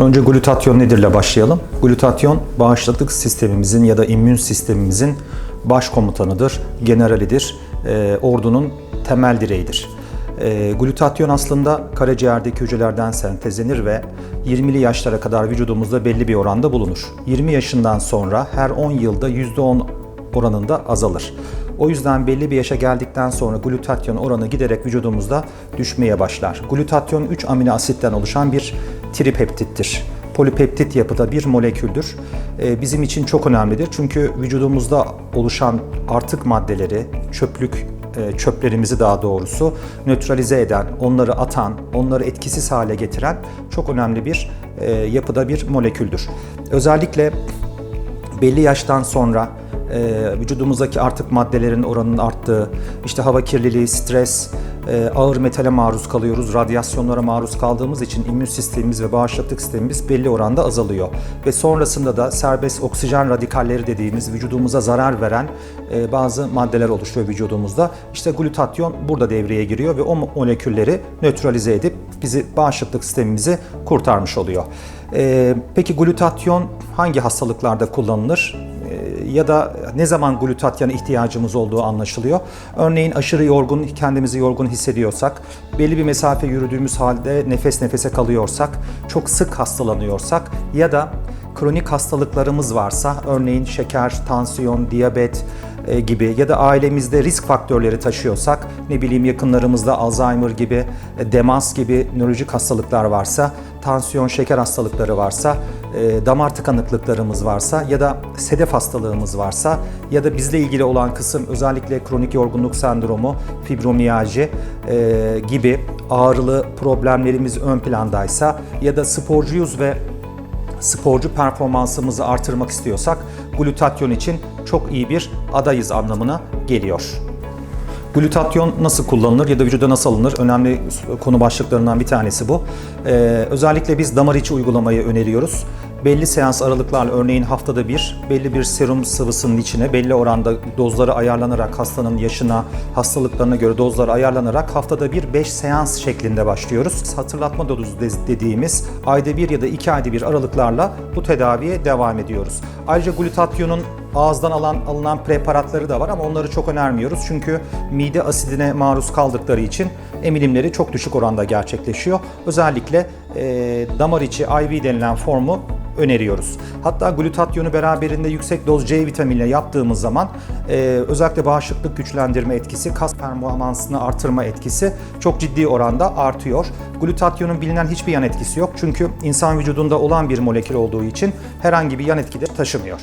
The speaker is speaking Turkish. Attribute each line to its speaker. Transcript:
Speaker 1: Önce glutatyon nedirle başlayalım. Glutatyon bağışıklık sistemimizin ya da immün sistemimizin başkomutanıdır, generalidir, e, ordunun temel direğidir. E, glutatyon aslında karaciğerdeki hücrelerden sentezlenir ve 20'li yaşlara kadar vücudumuzda belli bir oranda bulunur. 20 yaşından sonra her 10 yılda %10 oranında azalır. O yüzden belli bir yaşa geldikten sonra glutatyon oranı giderek vücudumuzda düşmeye başlar. Glutatyon 3 amino asitten oluşan bir tripeptittir. Polipeptit yapıda bir moleküldür. Ee, Bizim için çok önemlidir çünkü vücudumuzda oluşan artık maddeleri, çöplük e, çöplerimizi daha doğrusu nötralize eden, onları atan, onları etkisiz hale getiren çok önemli bir e, yapıda bir moleküldür. Özellikle belli yaştan sonra e, vücudumuzdaki artık maddelerin oranının arttığı, işte hava kirliliği, stres, ağır metale maruz kalıyoruz, radyasyonlara maruz kaldığımız için immün sistemimiz ve bağışıklık sistemimiz belli oranda azalıyor. Ve sonrasında da serbest oksijen radikalleri dediğimiz vücudumuza zarar veren e, bazı maddeler oluşuyor vücudumuzda. İşte glutatyon burada devreye giriyor ve o molekülleri nötralize edip bizi bağışıklık sistemimizi kurtarmış oluyor. E, peki glutatyon hangi hastalıklarda kullanılır? Ya da ne zaman glutatyona ihtiyacımız olduğu anlaşılıyor. Örneğin aşırı yorgun, kendimizi yorgun hissediyorsak, belli bir mesafe yürüdüğümüz halde nefes nefese kalıyorsak, çok sık hastalanıyorsak ya da kronik hastalıklarımız varsa, örneğin şeker, tansiyon, diyabet e, gibi ya da ailemizde risk faktörleri taşıyorsak, ne bileyim yakınlarımızda Alzheimer gibi, e, demans gibi nörolojik hastalıklar varsa, tansiyon, şeker hastalıkları varsa, e, damar tıkanıklıklarımız varsa ya da sedef hastalığımız varsa ya da bizle ilgili olan kısım özellikle kronik yorgunluk sendromu, fibromiyalji e, gibi ağrılı problemlerimiz ön plandaysa ya da sporcuyuz ve sporcu performansımızı artırmak istiyorsak glutatyon için çok iyi bir adayız anlamına geliyor. Glutatyon nasıl kullanılır ya da vücuda nasıl alınır? Önemli konu başlıklarından bir tanesi bu. Ee, özellikle biz damar içi uygulamayı öneriyoruz. Belli seans aralıklarla örneğin haftada bir belli bir serum sıvısının içine belli oranda dozları ayarlanarak hastanın yaşına, hastalıklarına göre dozları ayarlanarak haftada bir 5 seans şeklinde başlıyoruz. Hatırlatma dozu dediğimiz ayda bir ya da iki ayda bir aralıklarla bu tedaviye devam ediyoruz. Ayrıca glutatyonun ağızdan alan, alınan preparatları da var ama onları çok önermiyoruz. Çünkü mide asidine maruz kaldıkları için emilimleri çok düşük oranda gerçekleşiyor. Özellikle e, damar içi IV denilen formu öneriyoruz. Hatta glutatyonu beraberinde yüksek doz C vitaminiyle yaptığımız zaman e, özellikle bağışıklık güçlendirme etkisi, kas performansını artırma etkisi çok ciddi oranda artıyor. Glutatyonun bilinen hiçbir yan etkisi yok çünkü insan vücudunda olan bir molekül olduğu için herhangi bir yan etki de taşımıyor.